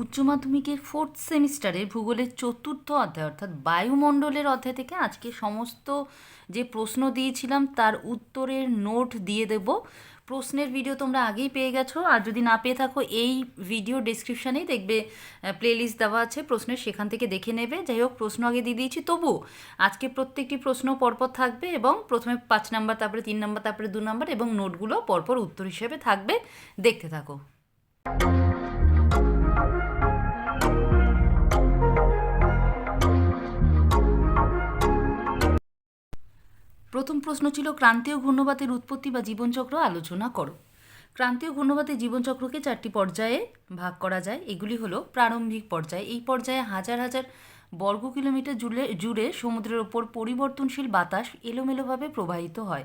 উচ্চ মাধ্যমিকের ফোর্থ সেমিস্টারের ভূগোলের চতুর্থ অধ্যায়, অর্থাৎ বায়ুমণ্ডলের অধ্যায় থেকে আজকে সমস্ত যে প্রশ্ন দিয়েছিলাম তার উত্তরের নোট দিয়ে দেব। প্রশ্নের ভিডিও তোমরা আগেই পেয়ে গেছো। আর যদি না পেয়ে থাকো, এই ভিডিও ডেসক্রিপশানেই দেখবে প্লেলিস্ট দেওয়া আছে। প্রশ্নের সেখান থেকে দেখে নেবে। যাই হোক, প্রশ্ন আগে দিয়ে দিয়েছি। তবু আজকে প্রত্যেকটি প্রশ্ন পরপর থাকবে এবং প্রথমে পাঁচ নাম্বার, তারপরে তিন নাম্বার, তারপরে দু নাম্বার এবং নোটগুলো পরপর উত্তর হিসেবে থাকবে। দেখতে থাকো। প্রথম প্রশ্ন ছিল, ক্রান্তীয় ঘূর্ণবাতের উৎপত্তি বা জীবনচক্র আলোচনা করো। ক্রান্তীয় ঘূর্ণবাতের জীবনচক্রকে চারটি পর্যায়ে ভাগ করা যায়। এগুলি হলো, প্রারম্ভিক পর্যায়। এই পর্যায়ে হাজার হাজার বর্গ কিলোমিটার জুড়ে জুড়ে সমুদ্রের ওপর পরিবর্তনশীল বাতাস এলোমেলোভাবে প্রবাহিত হয়।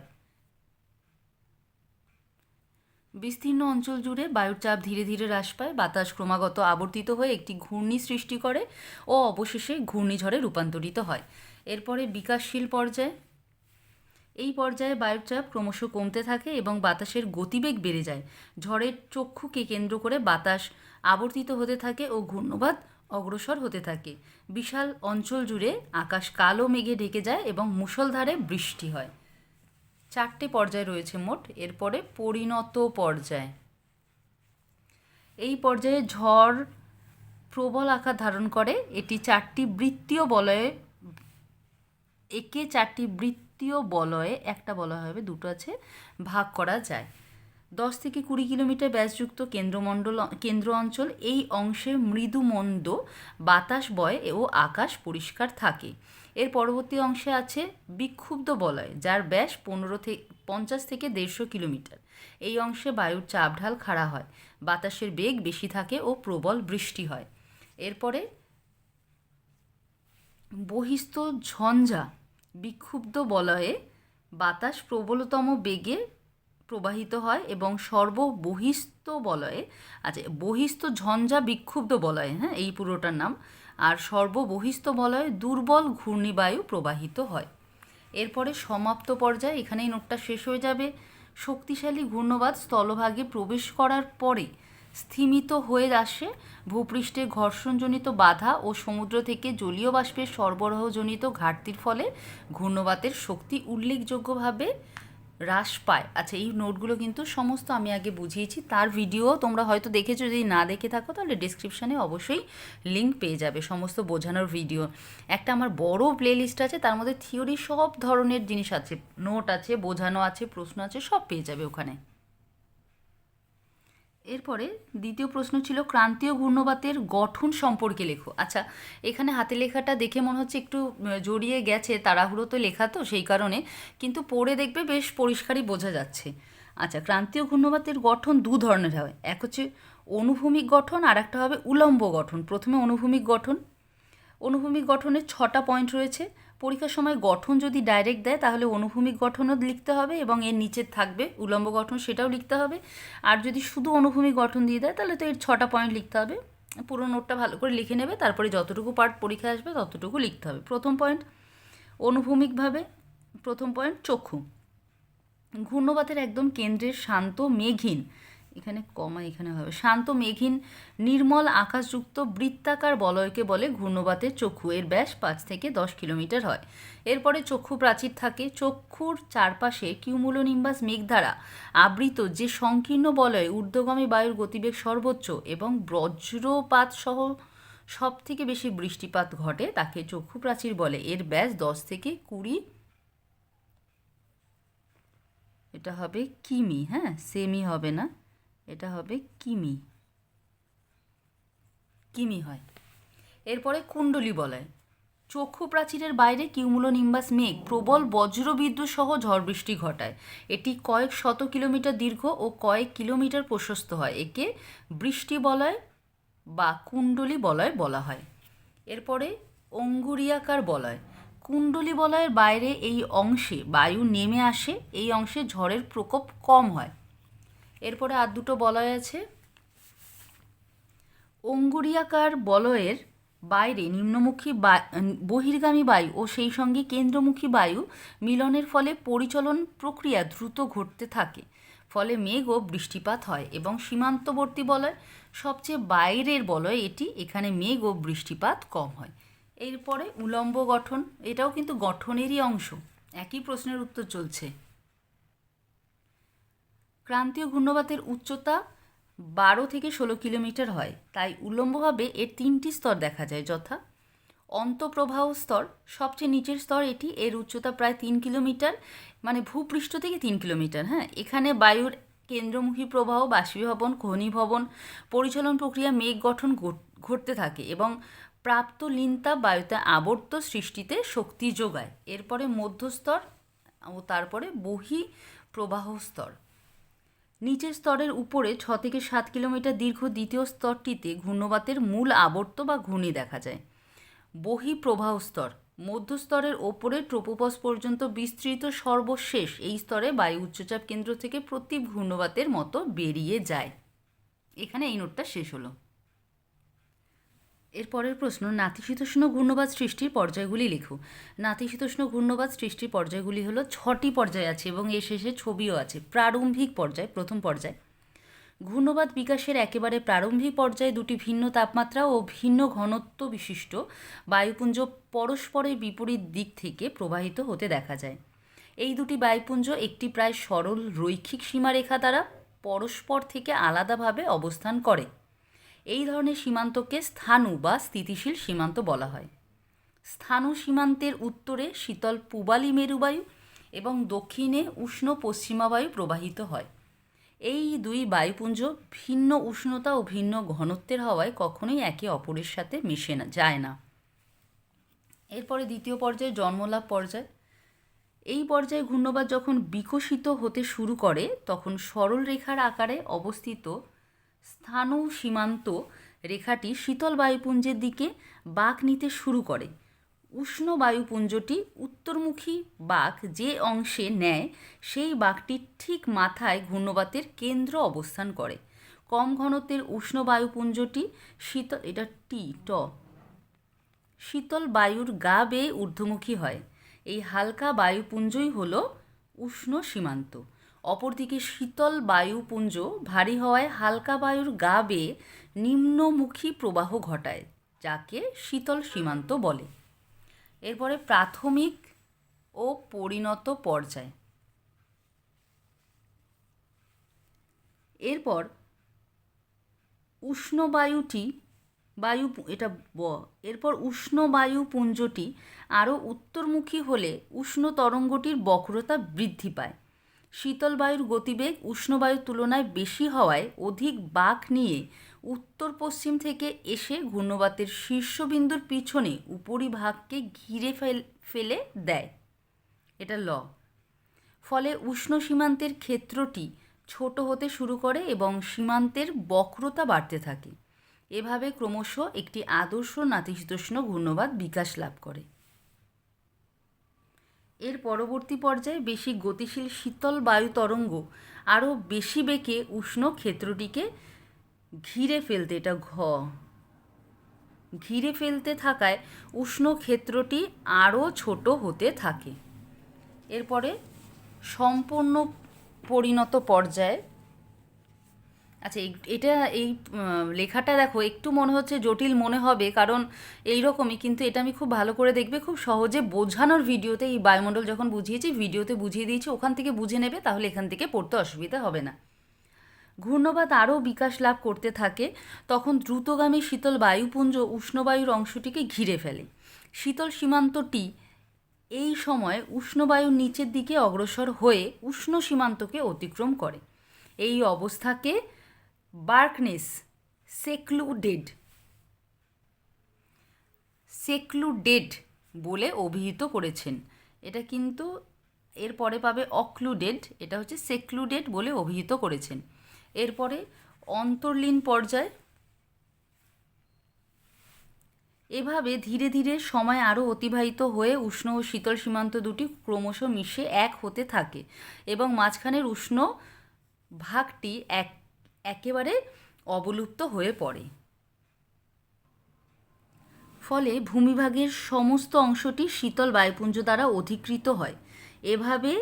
বিস্তীর্ণ অঞ্চল জুড়ে বায়ুর চাপ ধীরে ধীরে হ্রাস পায়। বাতাস ক্রমাগত আবর্তিত হয়ে একটি ঘূর্ণি সৃষ্টি করে ও অবশেষে ঘূর্ণিঝড়ে রূপান্তরিত হয়। এরপরে বিকাশশীল পর্যায়ে। এই পর্যায়ে বায়ুর চাপ ক্রমশ কমতে থাকে এবং বাতাসের গতিবেগ বেড়ে যায়। ঝড়ের চক্ষুকে কেন্দ্র করে বাতাস আবর্তিত হতে থাকে ও ঘূর্ণবাদ অগ্রসর হতে থাকে। বিশাল অঞ্চল জুড়ে আকাশ কালো মেঘে ঢেকে যায় এবং মুষলধারে বৃষ্টি হয়। চারটে পর্যায় রয়েছে মোট, এরপরে পরিণত পর্যায়। এই পর্যায়ে ঝড় প্রবল আকার ধারণ করে, এটি চারটি বৃত্তীয় বলয়ে, একে চারটি বৃত্তীয় বলয়ে, একটা বলয় হবে, দুটো আছে, ভাগ করা যায়। দশ থেকে কুড়ি কিলোমিটার ব্যাসযুক্ত কেন্দ্রমণ্ডল, কেন্দ্র অঞ্চল, এই অংশে মৃদুমন্দ বাতাস বয় ও আকাশ পরিষ্কার থাকে। এর পরবর্তী অংশে আছে বিক্ষুব্ধ বলয়, যার ব্যাস পনেরো থেকে পঞ্চাশ থেকে দেড়শো কিলোমিটার। এই অংশে বায়ুর চাপ ঢাল খাড়া হয়, বাতাসের বেগ বেশি থাকে ও প্রবল বৃষ্টি হয়। এরপরে বহিস্থ ঝঞ্ঝা, বিক্ষুব্ধ বলয়ে বাতাস প্রবলতম বেগে প্রবাহিত হয় এবং সর্ববহিস্থ বলয়ে আচ্ছা বহিস্থ ঝঞ্ঝা বিক্ষুব্ধ বলয়ে হ্যাঁ এই পুরোটার নাম। আর সর্ববহিস্থ বলয়ে দুর্বল ঘূর্ণিবায়ু প্রবাহিত হয়। এরপরে সমাপ্ত পর্যায়ে এখানেই নোটটা শেষ হয়ে যাবে। শক্তিশালী ঘূর্ণবাদ স্থলভাগে প্রবেশ করার পরে স্থিমিত হয়ে আসে ভূপৃষ্ঠে ঘর্ষণজনিত বাধা ও সমুদ্র থেকে জলীয় বাষ্পের সরবরাহজনিত ঘাটতির ফলে ঘূর্ণবাতের শক্তি উল্লেখযোগ্যভাবে হ্রাস পায়। আচ্ছা এই নোটগুলো কিন্তু সমস্ত আমি আগে বুঝিয়েছি। তার ভিডিও তোমরা হয়তো দেখেছ, যদি না দেখে থাকো, তাহলে ডিসক্রিপশানে অবশ্যই লিঙ্ক পেয়ে যাবে সমস্ত বোঝানোর ভিডিও একটা আমার বড় প্লেলিস্ট আছে, তার মধ্যে থিওরি সব ধরনের জিনিস আছে। নোট আছে, বোঝানো আছে, প্রশ্ন আছে, সব পেয়ে যাবে ওখানে। এরপরে দ্বিতীয় প্রশ্ন ছিল, ক্রান্তীয় ঘূর্ণবাতের গঠন সম্পর্কে লেখো। আচ্ছা এখানে হাতে লেখাটা দেখে মনে হচ্ছে একটু জড়িয়ে গেছে তাড়াহুড়ো তো লেখা তো সেই কারণে, কিন্তু পড়ে দেখবে বেশ পরিষ্কারই বোঝা যাচ্ছে। আচ্ছা ক্রান্তীয় ঘূর্ণবাতের গঠন দু ধরনের হয়। এক হচ্ছে অনুভূমিক গঠন আর একটা হবে উলম্ব গঠন। প্রথমে অনুভূমিক গঠন। অনুভূমিক গঠনের ছটা পয়েন্ট রয়েছে। পরীক্ষার সময় গঠন যদি ডাইরেক্ট দেয়, তাহলে অনুভূমিক গঠনও লিখতে হবে এবং এর নিচে থাকবে উলম্ব গঠন, সেটাও লিখতে হবে। আর যদি শুধু অনুভূমিক গঠন দিয়ে দেয়, তাহলে তো এর ছটা পয়েন্ট লিখতে হবে। পুরো নোটটা ভালো করে লিখে নেবে, তারপরে যতটুকু পার্ট পরীক্ষায় আসবে, ততটুকু লিখতে হবে। প্রথম পয়েন্ট অনুভূমিকভাবে প্রথম পয়েন্ট চক্ষু। ঘূর্ণবাতের একদম কেন্দ্রের শান্ত মেঘহীন। এখানে কমা এখানে হবে। শান্ত মেঘহীন, নির্মল আকাশযুক্ত বৃত্তাকার বলয়কে বলে ঘূর্ণবাতের চক্ষু। এর ব্যাস পাঁচ থেকে দশ কিলোমিটার হয়। এরপরে চক্ষু প্রাচীর থাকে। চক্ষুর চারপাশে কিউমুলোনিম্বাস মেঘ দ্বারা আবৃত যে সংকীর্ণ বলয়ে ঊর্ধ্বগামী বায়ুর গতিবেগ সর্বোচ্চ এবং বজ্রপাত সহ সব থেকে বেশি বৃষ্টিপাত ঘটে তাকে চক্ষু প্রাচীর বলে। এর ব্যাস দশ থেকে কুড়ি এটা হবে কিমি হ্যাঁ? সেমি হবে না? এটা হবে কিমি। কিমি হয়। এরপরে কুণ্ডলী বলয়। চক্ষু প্রাচীরের বাইরে কিউমুলোনিম্বাস মেঘ প্রবল বজ্রবিদ্যুৎ সহ ঝড় বৃষ্টি ঘটায়। এটি কয়েক শত কিলোমিটার দীর্ঘ ও কয়েক কিলোমিটার প্রশস্ত হয়। একে বৃষ্টি বলয় বা কুণ্ডলী বলয় বলা হয়। এরপরে অঙ্গুরিয়াকার বলয়। কুণ্ডলী বলয়ের বাইরে এই অংশে বায়ু নেমে আসে। এই অংশে ঝড়ের প্রকোপ কম হয়। এরপরে আর দুটো বলয় আছে। অঙ্গুরিয়াকার বলয়ের বাইরে নিম্নমুখী বহির্গামী বায়ু ও সেই সঙ্গে কেন্দ্রমুখী বায়ু মিলনের ফলে পরিচলন প্রক্রিয়া দ্রুত ঘটতে থাকে। ফলে মেঘ ও বৃষ্টিপাত হয় এবং সীমান্তবর্তী বলয়, সবচেয়ে বাইরের বলয় এটি, এখানে মেঘ ও বৃষ্টিপাত কম হয়। এরপরে উলম্ব গঠন, এটাও কিন্তু গঠনেরই অংশ। একই প্রশ্নের উত্তর চলছে। ক্রান্তীয় ঘূর্ণবাতের উচ্চতা বারো থেকে ষোলো কিলোমিটার হয়। তাই উল্লম্বভাবে এর তিনটি স্তর দেখা যায়, যথা অন্তঃপ্রবাহ স্তর, সবচেয়ে নিচের স্তর এটি, এর উচ্চতা প্রায় তিন কিলোমিটার মানে ভূপৃষ্ঠ থেকে তিন কিলোমিটার হ্যাঁ? এখানে বায়ুর কেন্দ্রমুখী প্রবাহ, বাষ্পীভবন, ঘনীভবন, পরিচালন প্রক্রিয়া, মেঘ গঠন ঘটতে থাকে এবং প্রাপ্ত লিনতাপ বায়ুতে আবর্ত সৃষ্টিতে শক্তি যোগায়। এরপরে মধ্যস্তর ও তারপরে বহি প্রবাহ স্তর। নিচের স্তরের উপরে ছ থেকে সাত কিলোমিটার দীর্ঘ দ্বিতীয় স্তরটিতে ঘূর্ণবাতের মূল আবর্ত বা ঘূর্ণি দেখা যায়। বহি প্রবাহ স্তর মধ্যস্তরের ওপরে ট্রোপোপস পর্যন্ত বিস্তৃত সর্বশেষ, এই স্তরে বায়ু উচ্চচাপ কেন্দ্র থেকে প্রতি ঘূর্ণবাতের মতো বেরিয়ে যায়। এখানে এই নোটটা শেষ হলো। এর পরের প্রশ্ন নাতিশীতোষ্ণ ঘূর্ণবাদ সৃষ্টির পর্যায়গুলি লেখো। নাতিশীতোষ্ণ ঘূর্ণবাদ সৃষ্টির পর্যায়গুলি হলো ছটি পর্যায় আছে এবং এর শেষে ছবিও আছে। প্রারম্ভিক পর্যায়, প্রথম পর্যায়। ঘূর্ণবাদ বিকাশের একেবারে প্রারম্ভিক পর্যায়ে দুটি ভিন্ন তাপমাত্রা ও ভিন্ন ঘনত্ব বিশিষ্ট বায়ুপুঞ্জ পরস্পরের বিপরীত দিক থেকে প্রবাহিত হতে দেখা যায়। এই দুটি বায়ুপুঞ্জ একটি প্রায় সরল রৈখিক সীমারেখা দ্বারা পরস্পর থেকে আলাদাভাবে অবস্থান করে। এই ধরনের সীমান্তকে স্থানু বা স্থিতিশীল সীমান্ত বলা হয়। স্থানু সীমান্তের উত্তরে শীতল পূবালি মেরুবায়ু এবং দক্ষিণে উষ্ণ পশ্চিমা বায়ু প্রবাহিত হয়। এই দুই বায়ুপুঞ্জ ভিন্ন উষ্ণতা ও ভিন্ন ঘনত্বের হওয়ায় কখনোই একে অপরের সাথে মিশে না, যায় না। এরপরে দ্বিতীয় পর্যায়ে, জন্মলাভ পর্যায়। এই পর্যায়ে ঘূর্ণবাদ যখন বিকশিত হতে শুরু করে, তখন সরল রেখার আকারে অবস্থিত স্থানু সীমান্ত রেখাটি শীতল বায়ুপুঞ্জের দিকে বাঁক নিতে শুরু করে। উষ্ণ বায়ুপুঞ্জটি উত্তরমুখী বাঁক যে অংশে নেয়, সেই বাঁকটির ঠিক মাথায় ঘূর্ণবাতের কেন্দ্র অবস্থান করে। কম ঘনত্বের উষ্ণ বায়ুপুঞ্জটি শীতল এটা টি ট শীতল বায়ুর গা বেয়ে ঊর্ধ্বমুখী হয়। এই হালকা বায়ুপুঞ্জই হল উষ্ণ সীমান্ত। অপরদিকে শীতল বায়ুপুঞ্জ ভারী হওয়ায় হালকা বায়ুর গা বেয়ে নিম্নমুখী প্রবাহ ঘটায়, যাকে শীতল সীমান্ত বলে। এরপরে প্রাথমিক ও পরিণত পর্যায়। এরপর উষ্ণ বায়ুটি, বায়ু এটা ব, এরপর উষ্ণ বায়ু পুঞ্জটি আরও উত্তরমুখী হলে উষ্ণ তরঙ্গটির বক্রতা বৃদ্ধি পায়। শীতল বায়ুর গতিবেগ উষ্ণ বায়ুর তুলনায় বেশি হওয়ায় অধিক বাঁক নিয়ে উত্তর পশ্চিম থেকে এসে ঘূর্ণবাতের শীর্ষবিন্দুর পিছনে উপরিভাগকে ঘিরে ফেল, ফেলে দেয়। এটা ল। ফলে উষ্ণ সীমান্তের ক্ষেত্রটি ছোট হতে শুরু করে এবং সীমান্তের বক্রতা বাড়তে থাকে। এভাবে ক্রমশ একটি আদর্শ নাতিশীতোষ্ণ ঘূর্ণবাদ বিকাশ লাভ করে। এর পরবর্তী পর্যায়ে বেশি গতিশীল শীতল বায়ু তরঙ্গ আরও বেশি বেঁকে উষ্ণ ক্ষেত্রটিকে ঘিরে ফেলতে, এটা ঘ, ঘিরে ফেলতে থাকায় উষ্ণ ক্ষেত্রটি আরও ছোট হতে থাকে। এরপরে সম্পূর্ণ পরিণত পর্যায়ে আচ্ছা এটা এই লেখাটা দেখো, একটু মনে হচ্ছে জটিল মনে হবে, কারণ এই রকমই কিন্তু এটা আমি খুব ভালো করে দেখবে, খুব সহজে বোঝানোর ভিডিওতে এই বায়ুমণ্ডল যখন বুঝিয়েছি, ভিডিওতে বুঝিয়ে দিয়েছি, ওখান থেকে বুঝে নেবে, তাহলে এখান থেকে পড়তে অসুবিধা হবে না। ঘূর্ণবাত আরও বিকাশ লাভ করতে থাকে, তখন দ্রুতগামী শীতল বায়ুপুঞ্জ উষ্ণবায়ুর অংশটিকে ঘিরে ফেলে। শীতল সীমান্তটি এই সময় উষ্ণবায়ুর নিচের দিকে অগ্রসর হয়ে উষ্ণ সীমান্তকে অতিক্রম করে। এই অবস্থাকে বার্কনেস সেক্লুডেড সেক্লুডেড বলে অভিহিত করেছেন। এটা কিন্তু এরপরে পাবে অক্লুডেড এটা হচ্ছে সেক্লুডেড বলে অভিহিত করেছেন। এরপরে অন্তর্লীন পর্যায়। এভাবে ধীরে ধীরে সময় আরও অতিবাহিত হয়ে উষ্ণ ও শীতল সীমান্ত দুটি ক্রমশ মিশে এক হতে থাকে এবং মাঝখানের উষ্ণ ভাগটি এক একেবারে অবলুপ্ত হয়ে পড়ে। ফলে ভূমিভাগের সমস্ত অংশটি শীতল বায়ুপুঞ্জ দ্বারা অধিকৃত হয়। এভাবে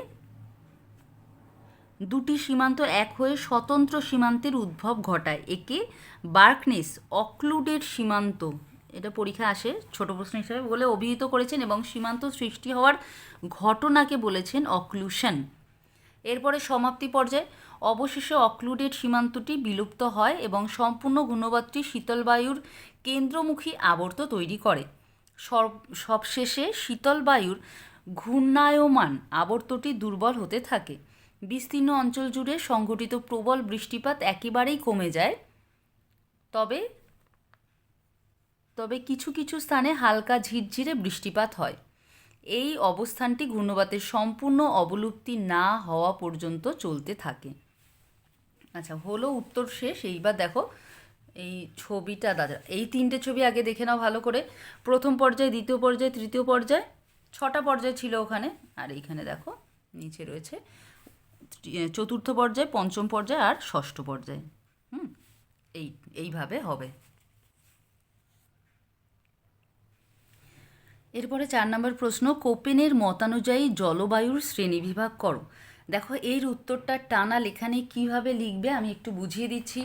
দুটি সীমান্ত এক হয়ে স্বতন্ত্র সীমান্তের উদ্ভব ঘটায়। একে বার্কনেস অক্লুডেড সীমান্ত, এটা পরীক্ষা আসে ছোট প্রশ্ন হিসেবে বলে অভিহিত করেছেন এবং সীমান্ত সৃষ্টি হওয়ার ঘটনাকে বলেছেন অক্লুশন। এরপরে সমাপ্তি পর্যায়ে অবশেষে অক্লুডেড সীমান্তটি বিলুপ্ত হয় এবং সম্পূর্ণ ঘূর্ণবাদটি শীতল বায়ুর কেন্দ্রমুখী আবর্ত তৈরি করে। সব- সবশেষে শীতল বায়ুর ঘূর্ণায়মান আবর্তটি দুর্বল হতে থাকে। বিস্তীর্ণ অঞ্চল জুড়ে সংঘটিত প্রবল বৃষ্টিপাত একেবারেই কমে যায়। তবে তবে কিছু কিছু স্থানে হালকা ঝিরঝিরে বৃষ্টিপাত হয়। এই অবস্থানটি ঘূর্ণবাতের সম্পূর্ণ অবলুপ্তি না হওয়া পর্যন্ত চলতে থাকে। আচ্ছা হলো উত্তর শেষ। এইবার দেখো, এই ছবিটা দাদা, এই তিনটে ছবি আগে দেখে নাও ভালো করে। প্রথম পর্যায়ে, দ্বিতীয় পর্যায়ে, তৃতীয় পর্যায়ে, ছটা পর্যায় ছিল ওখানে। আর এইখানে দেখো, নিচে রয়েছে চতুর্থ পর্যায়ে, পঞ্চম পর্যায়ে আর ষষ্ঠ পর্যায়ে। হুম, এই, এইভাবে হবে। এরপরে চার নম্বর প্রশ্ন, কোপেনের মতানুযায়ী জলবায়ুর শ্রেণীবিভাগ করো। দেখো, এর উত্তরটা টানা লেখানে কীভাবে লিখবে আমি একটু বুঝিয়ে দিচ্ছি।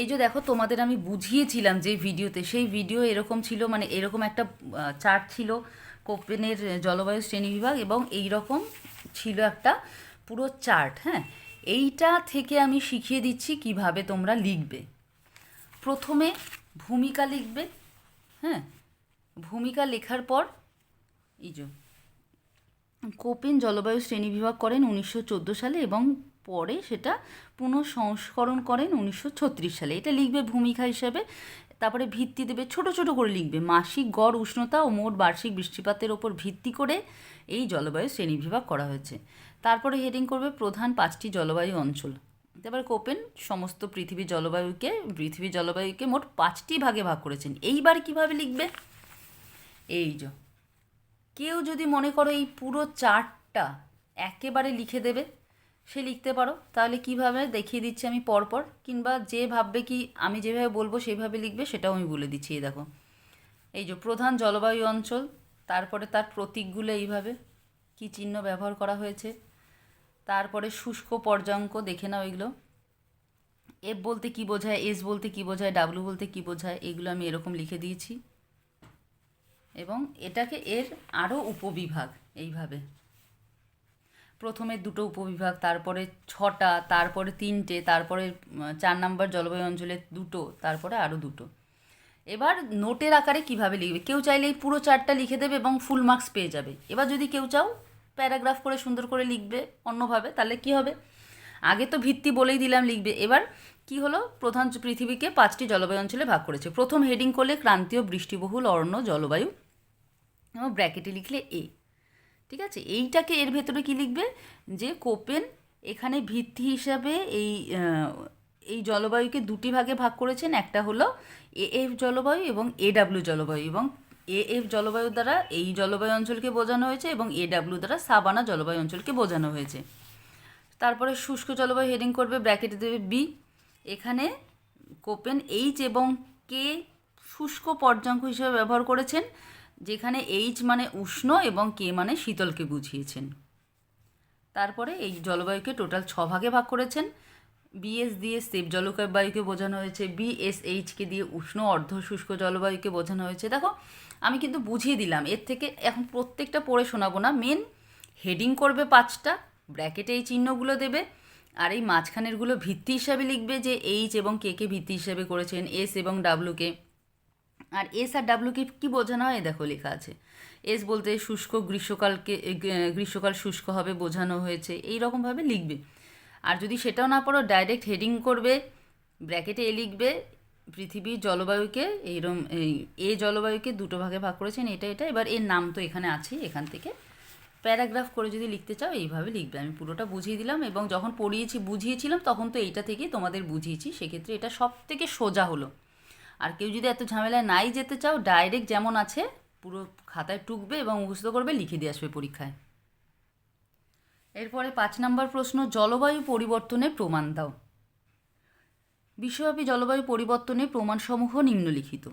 এই যে দেখো, তোমাদের আমি বুঝিয়েছিলাম যে ভিডিওতে, সেই ভিডিও এরকম ছিল মানে এরকম একটা চার্ট ছিল কোপেনের জলবায়ু শ্রেণীবিভাগ এবং এই রকম ছিল একটা পুরো চার্ট হ্যাঁ? এইটা থেকে আমি শিখিয়ে দিচ্ছি কীভাবে তোমরা লিখবে। প্রথমে ভূমিকা লিখবে হ্যাঁ? ভূমিকা লেখার পর যে, কোপেন জলবায়ু শ্রেণীবিভাগ করেন উনিশশো চোদ্দ সালে এবং পরে সেটা পুনঃসংস্করণ করেন উনিশশো ছত্রিশ সালে। এটা লিখবে ভূমিকা হিসাবে, তারপরে ভিত্তি দেবে, ছোট ছোট করে লিখবে। মাসিক গড়, উষ্ণতা ও মোট বার্ষিক বৃষ্টিপাতের ওপর ভিত্তি করে এই জলবায়ু শ্রেণীবিভাগ করা হয়েছে। তারপরে হেডিং করবে প্রধান পাঁচটি জলবায়ু অঞ্চল। এবার কোপেন সমস্ত পৃথিবীর জলবায়ুকে পৃথিবীর জলবায়ুকে মোট পাঁচটি ভাগে ভাগ করেছেন। এইবার কীভাবে লিখবে? এই যে কেউ যদি মনে করো এই পুরো চার্টটা একেবারে লিখে দেবে, সে লিখতে পারো। তাহলে কীভাবে? দেখিয়ে দিচ্ছি আমি পরপর, কিংবা যে ভাববে কি আমি যেভাবে বলব সেভাবে লিখবে, সেটাও আমি বলে দিচ্ছি, এই দেখো। এই যে প্রধান জলবায়ু অঞ্চল, তারপরে তার প্রতীকগুলো এইভাবে, কি চিহ্ন ব্যবহার করা হয়েছে। তারপরে শুষ্ক পর্যাঙ্ক, দেখে নাও এগুলো। এফ বলতে কি বোঝায় এস বলতে কি বোঝায় ডাব্লু বলতে কি বোঝায়, এগুলো আমি এরকম লিখে দিয়েছি। এবং এটাকে এর আরও উপবিভাগ এইভাবে। প্রথমে দুটো উপবিভাগ, তারপরে ছটা, তারপরে তিনটে, তারপরে চার নাম্বার জলবায়ু অঞ্চলে দুটো, তারপরে আরও দুটো। এবার নোটের আকারে কীভাবে লিখবে? কেউ চাইলে এই পুরো চারটা লিখে দেবে এবং ফুল মার্কস পেয়ে যাবে। এবার যদি কেউ চাও প্যারাগ্রাফ করে সুন্দর করে লিখবে অন্যভাবে, তাহলে কি হবে? আগে তো ভিত্তি বলেই দিলাম লিখবে। এবার কি হলো? প্রধান পৃথিবীকে পাঁচটি জলবায়ু অঞ্চলে ভাগ করেছে। প্রথম হেডিং করলে ক্রান্তীয় বৃষ্টিবহুল অরণ্য জলবায়ু। এবং ব্র্যাকেটে লিখলে এ ঠিক আছে? এইটাকে এর ভেতরে কি লিখবে? যে কোপেন এখানে ভিত্তি হিসাবে এই এই জলবায়ুকে দুটি ভাগে ভাগ করেছেন। একটা হলো এ এফ জলবায়ু এবং এ ডাব্লিউ জলবায়ু। এবং এ এফ জলবায়ু দ্বারা এই জলবায়ু অঞ্চলকে বোঝানো হয়েছে এবং এ ডাব্লিউ দ্বারা সাবানা জলবায়ু অঞ্চলকে বোঝানো হয়েছে। তারপরে শুষ্ক জলবায়ু হেডিং করবে, ব্র্যাকেটে দেবে বি এখানে কোপেন এইচ এবং কে শুষ্ক পর্যাঙ্ক হিসেবে ব্যবহার করেছেন, যেখানে এইচ মানে উষ্ণ এবং কে মানে শীতলকে বুঝিয়েছেন। তারপরে এই জলবায়ুকে টোটাল ছ ভাগে ভাগ করেছেন। বিএস দিয়ে সেব জলবায়ুকে বোঝানো হয়েছে বিএসএইচকে দিয়ে উষ্ণ, অর্ধ শুষ্ক জলবায়ুকে বোঝানো হয়েছে। দেখো, আমি কিন্তু বুঝিয়ে দিলাম, এর থেকে এখন প্রত্যেকটা পড়ে শোনাবো না। মেন হেডিং করবে পাঁচটা ব্র্যাকেটে এই চিহ্নগুলো দেবে। আর এই মাঝখানেরগুলো ভিত্তি হিসাবে লিখবে যে এইচ এবং কে কে ভিত্তি হিসাবে করেছেন এস এবং ডাব্লুকে আর এস আর ডাব্লুকে কী বোঝানো হয়? দেখো লেখা আছে। এস বলতে শুষ্ক গ্রীষ্মকালকে গ্রীষ্মকাল শুষ্ক হবে বোঝানো হয়েছে, এই রকমভাবে লিখবে। আর যদি সেটাও না পড়ো ডাইরেক্ট হেডিং করবে ব্র্যাকেটে এ লিখবে, পৃথিবীর জলবায়ুকে, এইরম, এই এ জলবায়ুকে দুটো ভাগে ভাগ করেছেন, এটা এটা, এবার এর নাম তো এখানে আছে এখান থেকে। প্যারাগ্রাফ করে যদি লিখতে চাও, এইভাবে লিখবে। আমি পুরোটা বুঝিয়ে দিলাম এবং যখন পড়িয়েছি, বুঝিয়েছিলাম, তখন তো এইটা থেকেই তোমাদের বুঝিয়েছি। সেক্ষেত্রে এটা সব থেকে সোজা হলো। আর কেউ যদি এত ঝামেলায় নাই যেতে চাও, ডাইরেক্ট যেমন আছে, পুরো খাতায় টুকবে এবং মুখস্থ করবে, লিখে দিয়ে আসবে পরীক্ষায়। এরপরে পাঁচ নম্বর প্রশ্ন, জলবায়ু পরিবর্তনের প্রমাণ দাও। বিশ্বব্যাপী জলবায়ু পরিবর্তনের প্রমাণসমূহ নিম্নলিখিত।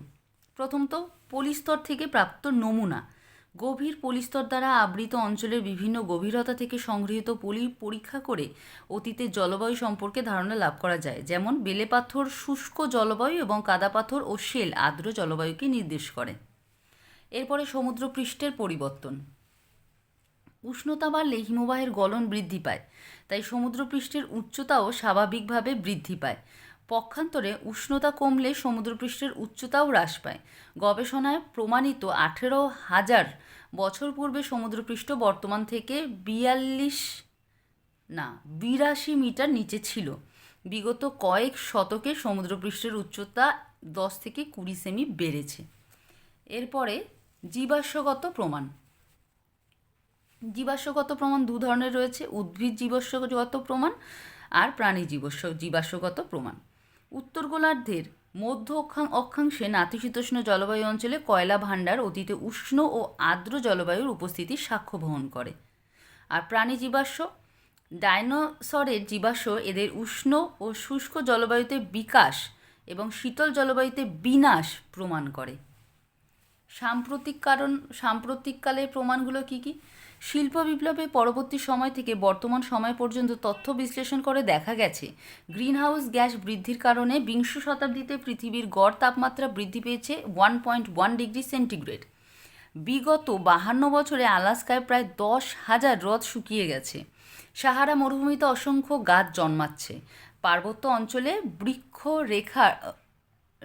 প্রথমত, পলিস্তর থেকে প্রাপ্ত নমুনা। গভীর পলিস্তর দ্বারা আবৃত অঞ্চলের বিভিন্ন গভীরতা থেকে সংগৃহীত পলি পরীক্ষা করে অতীতের জলবায়ু সম্পর্কে ধারণা লাভ করা যায়। যেমন, বেলে পাথর শুষ্ক জলবায়ু এবং কাদা পাথর ও শেল আর্দ্র জলবায়ুকে নির্দেশ করে। এরপরে সমুদ্রপৃষ্ঠের পরিবর্তন। উষ্ণতা বাড়লে হিমবাহের গলন বৃদ্ধি পায়, তাই সমুদ্রপৃষ্ঠের উচ্চতাও স্বাভাবিকভাবে বৃদ্ধি পায়। পক্ষান্তরে উষ্ণতা কমলে সমুদ্রপৃষ্ঠের উচ্চতাও হ্রাস পায়। গবেষণায় প্রমাণিত আঠেরো হাজার বছর পূর্বে সমুদ্রপৃষ্ঠ বর্তমান থেকে বিয়াল্লিশ, না, বিরাশি মিটার নিচে ছিল। বিগত কয়েক শতকে সমুদ্রপৃষ্ঠের উচ্চতা দশ থেকে কুড়ি সেমি বেড়েছে। এরপরে জীবাশ্মগত প্রমাণ। জীবাশ্মগত প্রমাণ দু ধরনের রয়েছে, উদ্ভিদ জীবাশ্মগত প্রমাণ আর প্রাণী জীবস্ব জীবাশ্মগত প্রমাণ। উত্তর গোলার্ধের মধ্য অক্ষাং- অক্ষাংশে নাতিশীতোষ্ণ জলবায়ু অঞ্চলে কয়লা ভাণ্ডার অতীতে উষ্ণ ও আর্দ্র জলবায়ুর উপস্থিতি সাক্ষ্য বহন করে। আর প্রাণী জীবাশ্ম, ডাইনোসরের জীবাশ্ম এদের উষ্ণ ও শুষ্ক জলবায়ুতে বিকাশ এবং শীতল জলবায়ুতে বিনাশ প্রমাণ করে। সাম্প্রতিক কারণ সাম্প্রতিককালের প্রমাণগুলো কি কি? শিল্প বিপ্লবে পরবর্তী সময় থেকে বর্তমান সময় পর্যন্ত তথ্য বিশ্লেষণ করে দেখা গেছে। গ্রিনহাউস গ্যাস বৃদ্ধির কারণে বিংশ শতাব্দীতে পৃথিবীর গড় তাপমাত্রা বৃদ্ধি পেয়েছে one point one degree centigrade. বিগত বাহান্ন বছরে আলাস্কায় প্রায় দশ হাজার হ্রদ শুকিয়ে গেছে। সাহারা, মরুভূমিতে অসংখ্য গাছ জন্মাচ্ছে। পার্বত্য অঞ্চলে বৃক্ষ রেখার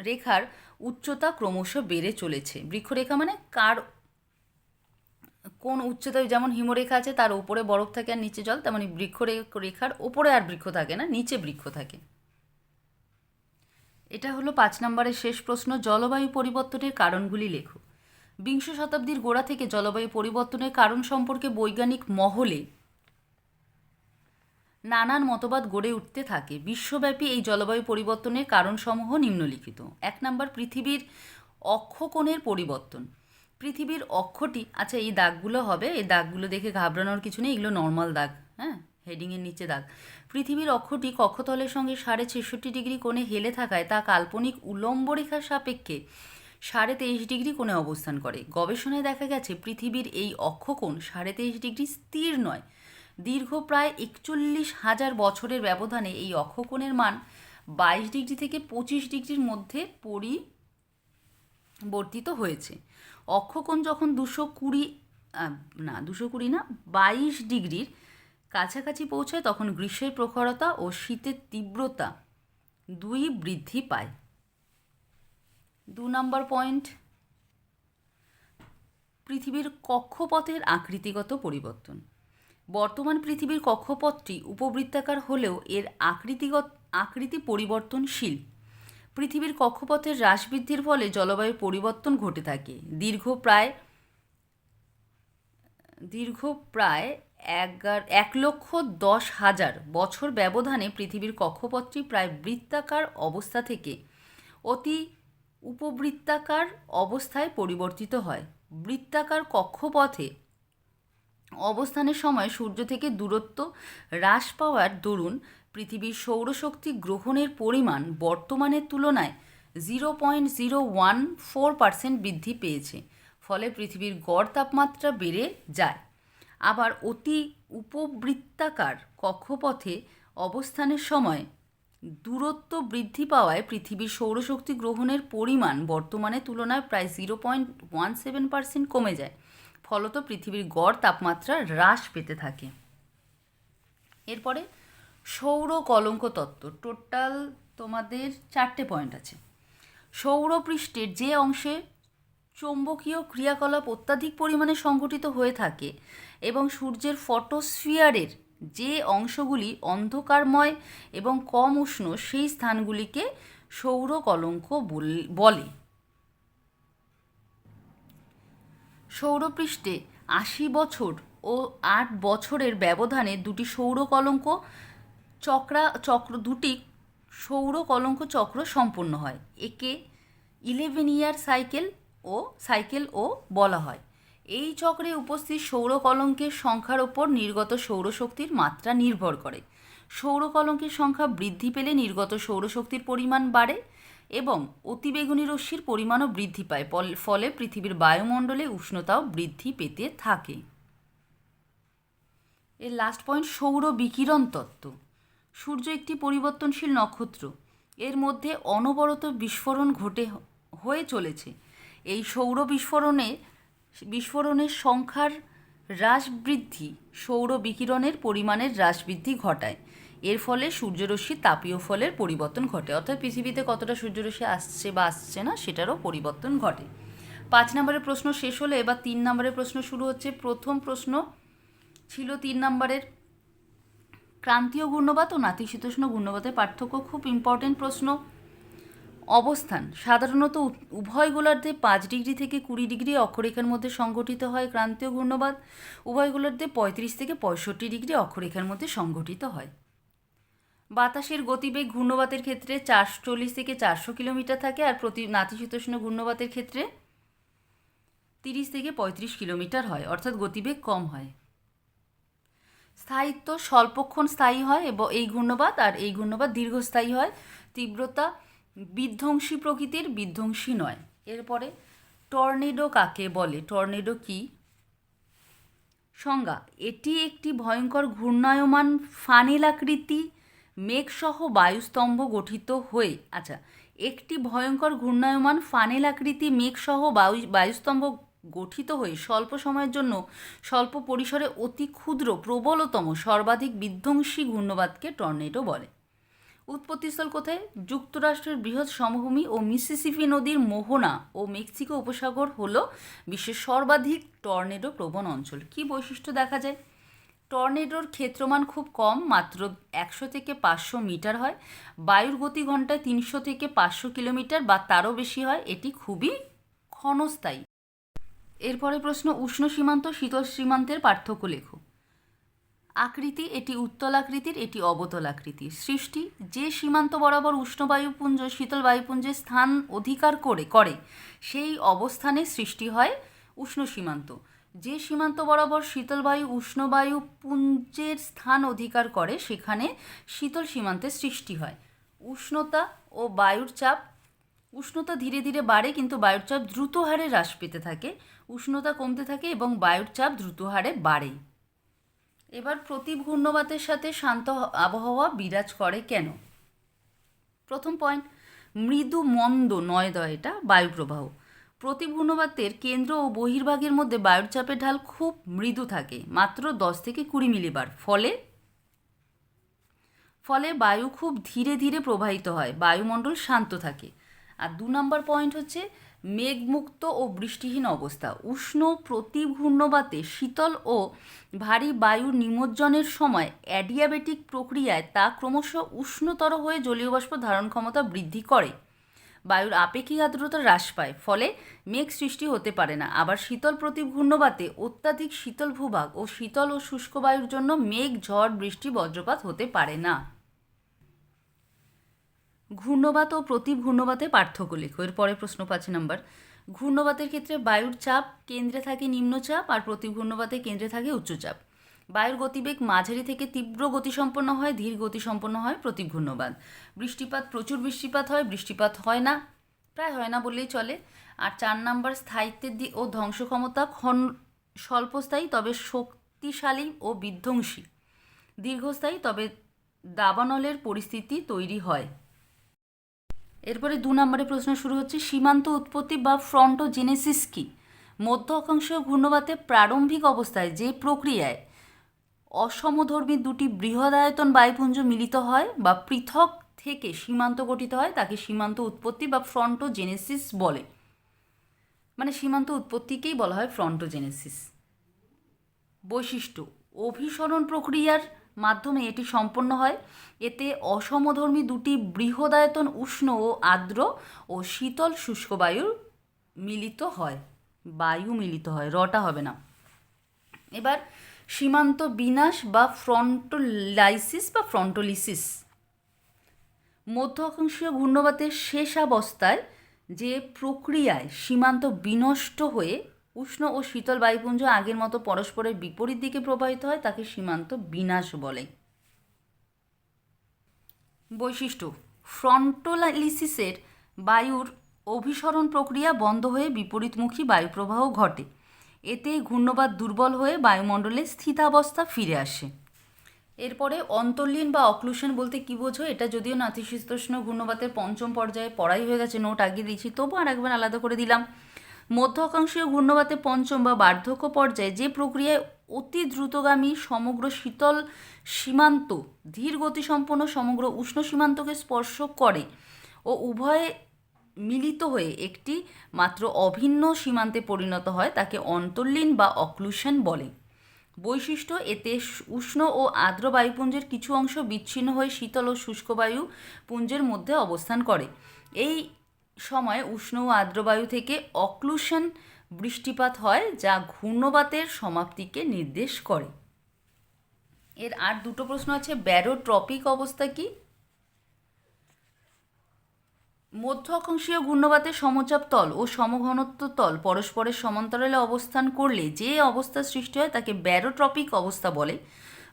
রেখার উচ্চতা ক্রমশ বেড়ে চলেছে। বৃক্ষরেখা মানে কার, কোন উচ্চতায় যেমন হিমরেখা আছে, তার উপরে বরফ থাকে আর নিচে জল, তেমনি বৃক্ষ রেখার ওপরে আর বৃক্ষ থাকে না, নিচে বৃক্ষ থাকে। এটা হলো পাঁচ নম্বরের শেষ প্রশ্ন, জলবায়ু পরিবর্তনের কারণগুলি লেখো। বিংশ শতাব্দীর গোড়া থেকে জলবায়ু পরিবর্তনের কারণ সম্পর্কে বৈজ্ঞানিক মহলে নানান মতবাদ গড়ে উঠতে থাকে। বিশ্বব্যাপী এই জলবায়ু পরিবর্তনের কারণসমূহ নিম্নলিখিত। এক নম্বর, পৃথিবীর অক্ষকোণের পরিবর্তন। পৃথিবীর অক্ষটি আচ্ছা এই দাগগুলো হবে, এই দাগগুলো দেখে ঘাবড়ানোর কিছু নেই, এগুলো নর্মাল দাগ হ্যাঁ হেডিংয়ের নিচে দাগ। পৃথিবীর অক্ষটি কক্ষতলের সঙ্গে সাড়ে ছেষট্টি ডিগ্রি কোণে হেলে থাকায় তা কাল্পনিক উলম্ব রেখার সাপেক্ষে সাড়ে তেইশ ডিগ্রি কোণে অবস্থান করে। গবেষণায় দেখা গেছে, পৃথিবীর এই অক্ষকোণ সাড়ে তেইশ ডিগ্রি স্থির নয়। দীর্ঘ প্রায় একচল্লিশ হাজার বছরের ব্যবধানে এই অক্ষকোণের মান বাইশ ডিগ্রি থেকে পঁচিশ ডিগ্রির মধ্যে পরিবর্তিত হয়েছে। অক্ষকোণ যখন দুশো কুড়ি না, দুশো কুড়ি না, বাইশ ডিগ্রির কাছাকাছি পৌঁছায়, তখন গ্রীষ্মের প্রখরতা ও শীতের তীব্রতা দুই বৃদ্ধি পায়। দু নম্বর পয়েন্ট, পৃথিবীর কক্ষপথের আকৃতিগত পরিবর্তন। বর্তমান পৃথিবীর কক্ষপথটি উপবৃত্তাকার হলেও এর আকৃতিগত আকৃতি পরিবর্তনশীল। পৃথিবীর কক্ষপথের হ্রাস বৃদ্ধির ফলে জলবায়ুর পরিবর্তন ঘটে থাকে। দীর্ঘ প্রায় দীর্ঘ প্রায় এগার এক লক্ষ দশ হাজার বছর ব্যবধানে পৃথিবীর কক্ষপথটি প্রায় বৃত্তাকার অবস্থা থেকে অতি উপবৃত্তাকার অবস্থায় পরিবর্তিত হয়। বৃত্তাকার কক্ষপথে অবস্থানের সময় সূর্য থেকে দূরত্ব হ্রাস পাওয়ার দরুন পৃথিবীর সৌরশক্তি গ্রহণের পরিমাণ বর্তমানের তুলনায় zero point zero one four percent বৃদ্ধি পেয়েছে, ফলে পৃথিবীর গড় তাপমাত্রা বেড়ে যায়। আবার অতি উপবৃত্তাকার কক্ষপথে অবস্থানের সময় দূরত্ব বৃদ্ধি পাওয়ায় পৃথিবীর সৌরশক্তি গ্রহণের পরিমাণ বর্তমানে তুলনায় প্রায় zero point one seven percent কমে যায়। ফলত পৃথিবীর গড় তাপমাত্রা হ্রাস পেতে থাকে। এরপরে সৌর কলঙ্ক তত্ত্ব। টোটাল তোমাদের চারটে পয়েন্ট আছে। সৌরপৃষ্ঠের যে অংশে চৌম্বকীয় ক্রিয়াকলাপ অত্যাধিক পরিমাণে সংঘটিত হয়ে থাকে এবং সূর্যের ফটোস্ফিয়ারের যে অংশগুলি অন্ধকারময় এবং কম উষ্ণ, সেই স্থানগুলিকে সৌর কলঙ্ক বল- বলে সৌরপৃষ্ঠে আশি বছর ও আট বছরের ব্যবধানে দুটি সৌর কলঙ্ক চক্রা, চক্র, দুটি সৌর কলঙ্ক চক্র সম্পন্ন হয়। একে ইলেভেন ইয়ার সাইকেল ও সাইকেল ও বলা হয়। এই চক্রে উপস্থিত সৌর কলঙ্কের সংখ্যার ওপর নির্গত সৌরশক্তির মাত্রা নির্ভর করে। সৌর কলঙ্কের সংখ্যা বৃদ্ধি পেলে নির্গত সৌরশক্তির পরিমাণ বাড়ে এবং অতিবেগুনি রশ্মির পরিমাণও বৃদ্ধি পায়, ফলে পৃথিবীর বায়ুমণ্ডলে উষ্ণতাও বৃদ্ধি পেতে থাকে। এর লাস্ট পয়েন্ট সৌর বিকিরণ তত্ত্ব। সূর্য একটি পরিবর্তনশীল নক্ষত্র। এর মধ্যে অনবরত বিস্ফোরণ ঘটে হয়ে চলেছে। এই সৌর বিস্ফোরণে, বিস্ফোরণের সংখ্যার হ্রাস বৃদ্ধি সৌর বিকিরণের পরিমাণের হ্রাস বৃদ্ধি ঘটায়। এর ফলে সূর্যরশ্মি তাপীয় ফলের পরিবর্তন ঘটে। অর্থাৎ পৃথিবীতে কতটা সূর্যরশ্মি আসছে বা আসছে না, সেটারও পরিবর্তন ঘটে। পাঁচ নম্বরের প্রশ্ন শেষ হলে এবার তিন নম্বরের প্রশ্ন শুরু হচ্ছে। প্রথম প্রশ্ন ছিল তিন নম্বরের, ক্রান্তীয় ঘূর্ণবাত ও নাতিশীতোষ্ণ ঘূর্ণবাতের পার্থক্য খুব ইম্পর্টেন্ট প্রশ্ন। অবস্থান, সাধারণত উভয় গোলার্ধে পাঁচ ডিগ্রি থেকে কুড়ি ডিগ্রি অক্ষরেখার মধ্যে সংঘটিত হয় ক্রান্তীয় ঘূর্ণবাত। উভয় গোলার্ধে পঁয়ত্রিশ থেকে পঁয়ষট্টি ডিগ্রি অক্ষরেখার মধ্যে সংঘটিত হয়। বাতাসের গতিবেগ ঘূর্ণবাতের ক্ষেত্রে চারশো চল্লিশ থেকে চারশো কিলোমিটার থাকে আর প্রতি নাতিশীতোষ্ণ ঘূর্ণবাতের ক্ষেত্রে তিরিশ থেকে পঁয়ত্রিশ কিলোমিটার হয়, অর্থাৎ গতিবেগ কম হয়। স্থায়িত্ব স্বল্পক্ষণ স্থায়ী হয় এবং এই ঘূর্ণবাত আর এই ঘূর্ণবাত দীর্ঘস্থায়ী হয়, তীব্রতা বিধ্বংসী প্রকৃতির বিধ্বংসী নয়। এরপরে টর্নেডো কাকে বলে? টর্নেডো কি? সংজ্ঞা, এটি একটি ভয়ঙ্কর ঘূর্ণায়মান ফানেল আকৃতি মেঘসহ বায়ুস্তম্ভ গঠিত হয়ে আচ্ছা একটি ভয়ঙ্কর ঘূর্ণায়মান ফানেল আকৃতি মেঘসহ বায়ু, বায়ুস্তম্ভ গঠিত হয়ে স্বল্প সময়ের জন্য স্বল্প পরিসরে অতি ক্ষুদ্র, প্রবলতম, সর্বাধিক বিধ্বংসী ঘূর্ণবাদকে টর্নেডো বলে। উৎপত্তিস্থল কোথায়? যুক্তরাষ্ট্রের বৃহৎ সমভূমি ও মিসিসিপি নদীর মোহনা ও মেক্সিকো উপসাগর হল বিশ্বের সর্বাধিক টর্নেডো প্রবণ অঞ্চল। কী বৈশিষ্ট্য দেখা যায়? টর্নেডোর ক্ষেত্রমান খুব কম, মাত্র একশো থেকে পাঁচশো মিটার হয়। বায়ুর গতি ঘন্টায় তিনশো থেকে পাঁচশো কিলোমিটার বা তারও বেশি হয়, এটি খুবই ক্ষণস্থায়ী। এরপরে প্রশ্ন, উষ্ণ সীমান্ত, শীতল সীমান্তের পার্থক্য লেখো। আকৃতি, এটি উত্তল আকৃতির, এটি অবতল আকৃতির। সৃষ্টি, যে সীমান্ত বরাবর উষ্ণ বায়ুপুঞ্জ শীতল বায়ুপুঞ্জের স্থান অধিকার করে করে, সেই অবস্থানে সৃষ্টি হয় উষ্ণ সীমান্ত। যে সীমান্ত বরাবর শীতল বায়ু, উষ্ণ বায়ু পুঞ্জের স্থান অধিকার করে, সেখানে শীতল সীমান্তের সৃষ্টি হয়। উষ্ণতা ও বায়ুর চাপ, উষ্ণতা ধীরে ধীরে বাড়ে কিন্তু বায়ুর চাপ দ্রুত হারে হ্রাস পেতে থাকে, উষ্ণতা কমতে থাকে এবং বায়ুর চাপ দ্রুত হারে বাড়ে এবার প্রতি ঘূর্ণবাতের সাথে শান্ত আবহাওয়া বিরাজ করে কেন? প্রথম পয়েন্ট মৃদু মন্দ নয়দয় এটা বায়ুপ্রবাহ। প্রতি ঘূর্ণবাতের কেন্দ্র ও বহির্ভাগের মধ্যে বায়ুর চাপের ঢাল খুব মৃদু থাকে, মাত্র দশ থেকে কুড়ি মিলিবার। ফলে? ফলে বায়ু খুব ধীরে ধীরে প্রবাহিত হয়, বায়ুমণ্ডল শান্ত থাকে। আর দু নম্বর পয়েন্ট হচ্ছে মেঘমুক্ত ও বৃষ্টিহীন অবস্থা। উষ্ণ প্রতি ঘূর্ণবাতে শীতল ও ভারী বায়ু নিমজ্জনের সময় অ্যাডিয়াবেটিক প্রক্রিয়ায় তা ক্রমশ উষ্ণতর হয়ে জলীয় বাষ্প ধারণ ক্ষমতা বৃদ্ধি করে। বায়ুর আপেক্ষিক আর্দ্রতা হ্রাস পায়, ফলে মেঘ সৃষ্টি হতে পারে না। আবার শীতল প্রতি ঘূর্ণবাতে অত্যাধিক শীতল ভূভাগ ও শীতল ও শুষ্ক বায়ুর জন্য মেঘ, ঝড়, বৃষ্টি, বজ্রপাত হতে পারে না। ঘূর্ণবাত ও প্রতি ঘূর্ণবাতে পার্থক্য লেখো। এর পরে প্রশ্ন পাঁচ নম্বর। ঘূর্ণবাতের ক্ষেত্রে বায়ুর চাপ কেন্দ্রে থাকে নিম্নচাপ আর প্রতি ঘূর্ণবাতে কেন্দ্রে থাকে উচ্চচাপ। বায়ুর গতিবেগ মাঝারি থেকে তীব্র গতিসম্পন্ন হয়, ধীর গতিসম্পন্ন হয় প্রতি ঘূর্ণবাদ বৃষ্টিপাত প্রচুর বৃষ্টিপাত হয় বৃষ্টিপাত হয় না, প্রায় হয় না বললেই চলে। আর চার নাম্বার স্থায়িত্বের দিক ও ধ্বংস ক্ষমতা ক্ষণ স্বল্পস্থায়ী, তবে শক্তিশালী ও বিধ্বংসী। দীর্ঘস্থায়ী, তবে দাবানলের পরিস্থিতি তৈরি হয়। এরপরে দু নম্বরে প্রশ্ন শুরু হচ্ছে, সীমান্ত উৎপত্তি বা ফ্রন্টোজেনেসিস কি? মধ্য অক্ষাংশীয় ঘূর্ণবাতে প্রারম্ভিক অবস্থায় যে প্রক্রিয়ায় অসমধর্মী দুটি বৃহদায়তন বায়ুপুঞ্জ মিলিত হয় বা পৃথক থেকে সীমান্ত গঠিত হয়, তাকে সীমান্ত উৎপত্তি বা ফ্রন্টোজেনেসিস বলে। মানে সীমান্ত উৎপত্তিকেই বলা হয় ফ্রন্টোজেনেসিস। বৈশিষ্ট্য, অভিসরণ প্রক্রিয়ার মাধ্যমে এটি সম্পন্ন হয়। এতে অসমধর্মী দুটি বৃহদায়তন উষ্ণ ও আর্দ্র ও শীতল শুষ্ক বায়ুর মিলিত হয়। বায়ু মিলিত হয়, রটা হবে না। এবার সীমান্ত বিনাশ বা ফ্রন্টোলাইসিস বা ফ্রন্টোলিসিস। মধ্য অক্ষাংশীয় ঘূর্ণবাতের শেষাবস্থায় যে প্রক্রিয়ায় সীমান্ত বিনষ্ট হয়ে উষ্ণ ও শীতল বায়ুপুঞ্জ আগের মতো পরস্পরের বিপরীত দিকে প্রবাহিত হয়, তাকে সীমান্ত বিনাশ বলে। বৈশিষ্ট্য, ফ্রন্টোলাইসিসের বায়ুর অভিসরণ প্রক্রিয়া বন্ধ হয়ে বিপরীতমুখী বায়ুপ্রবাহ ঘটে। এতে ঘূর্ণবাত দুর্বল হয়ে বায়ুমণ্ডলে স্থিতাবস্থা ফিরে আসে। এরপরে অন্তর্লীন বা অক্লুশন বলতে কী বোঝো? এটা যদিও নাতিশীতোষ্ণ ঘূর্ণবাতের পঞ্চম পর্যায়ে পড়াই হয়ে গেছে, নোট আগে দিয়েছি তবু আর একবার আলাদা করে দিলাম। মধ্য অক্ষাংশীয় ঘূর্ণবাতে পঞ্চম বা বার্ধক্য পর্যায়ে যে প্রক্রিয়ায় অতি দ্রুতগামী সমগ্র শীতল সীমান্ত ধীর গতিসম্পন্ন সমগ্র উষ্ণ সীমান্তকে স্পর্শ করে ও উভয়ে মিলিত হয়ে একটি মাত্র অভিন্ন সীমান্তে পরিণত হয়, তাকে অন্তর্লীন বা অক্লুশন বলে। বৈশিষ্ট্য, এতে উষ্ণ ও আর্দ্র বায়ুপুঞ্জের কিছু অংশ বিচ্ছিন্ন হয়ে শীতল ও শুষ্ক বায়ু পুঞ্জের মধ্যে অবস্থান করে। এই সময় উষ্ণ ও আর্দ্র বায়ু থেকে অক্লুশন বৃষ্টিপাত হয়, যা ঘূর্ণবাতের সমাপ্তিকে নির্দেশ করে। এর আর দুটো প্রশ্ন আছে, ব্যারোট্রপিক অবস্থা কি? মধ্য অক্ষাংশীয় ঘূর্ণবাতের সমচাপ তল ও সমঘনত্ব তল পরস্পরের সমান্তরালে অবস্থান করলে যে অবস্থা সৃষ্টি হয় তাকে ব্যারোট্রপিক অবস্থা বলে।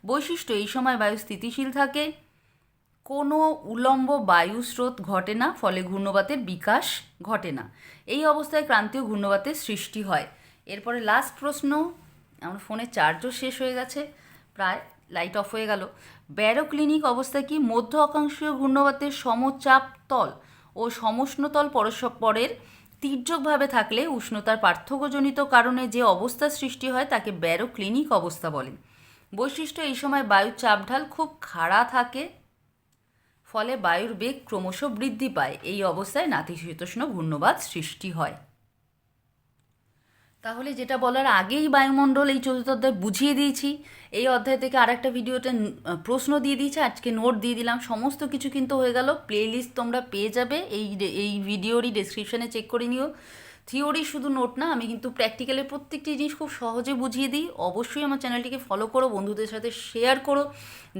বৈশিষ্ট্য, এই সময় বায়ু স্থিতিশীল থাকে, কোনো উলম্ব বায়ু স্রোত ঘটে না, ফলে ঘূর্ণবাতের বিকাশ ঘটে না। এই অবস্থায় ক্রান্তীয় ঘূর্ণবাতের সৃষ্টি হয়। এরপরে লাস্ট প্রশ্ন, আমার ফোনে চার্জও শেষ হয়ে গেছে, প্রায় লাইট অফ হয়ে গেল। ব্যারোক্লিনিক অবস্থা কি মধ্য অক্ষাংশীয় ঘূর্ণবাতের সমচাপ তল ও সমষ্ণতল পরস্পরের তীর্যকভাবে থাকলে উষ্ণতার পার্থক্যজনিত কারণে যে অবস্থা সৃষ্টি হয় তাকে ব্যারোক্লিনিক অবস্থা বলে। বৈশিষ্ট্য, এই সময় বায়ুর চাপঢাল খুব খাড়া থাকে, ফলে বায়ুর বেগ ক্রমশ বৃদ্ধি পায়। এই অবস্থায় নাতিশীতোষ্ণ ঘূর্ণবাদ সৃষ্টি হয়। তাহলে যেটা বলার আগেই বায়ুমণ্ডল এই চতুর্থ অধ্যায় বুঝিয়ে দিয়েছি। এই অধ্যায় থেকে আরেকটা ভিডিওতে প্রশ্ন দিয়ে দিয়েছি, আজকে নোট দিয়ে দিলাম, সমস্ত কিছু কিন্তু হয়ে গেল। প্লেলিস্ট তোমরা পেয়ে যাবে, এই এই ভিডিওরই ডেসক্রিপশানে চেক করে নিও। থিওরি শুধু নোট না, আমি কিন্তু প্র্যাকটিক্যালের প্রত্যেকটি জিনিস খুব সহজে বুঝিয়ে দিই। অবশ্যই আমার চ্যানেলটিকে ফলো করো, বন্ধুদের সাথে শেয়ার করো,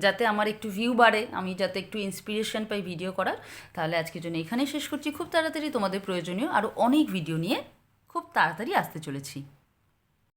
যাতে আমার একটু ভিউ বাড়ে, আমি যাতে একটু ইন্সপিরেশন পাই ভিডিও করার। তাহলে আজকের জন্য এখানেই শেষ করছি। খুব তাড়াতাড়ি তোমাদের প্রয়োজনীয় আরও অনেক ভিডিও নিয়ে খুব তাড়াতাড়ি আসতে চলেছি।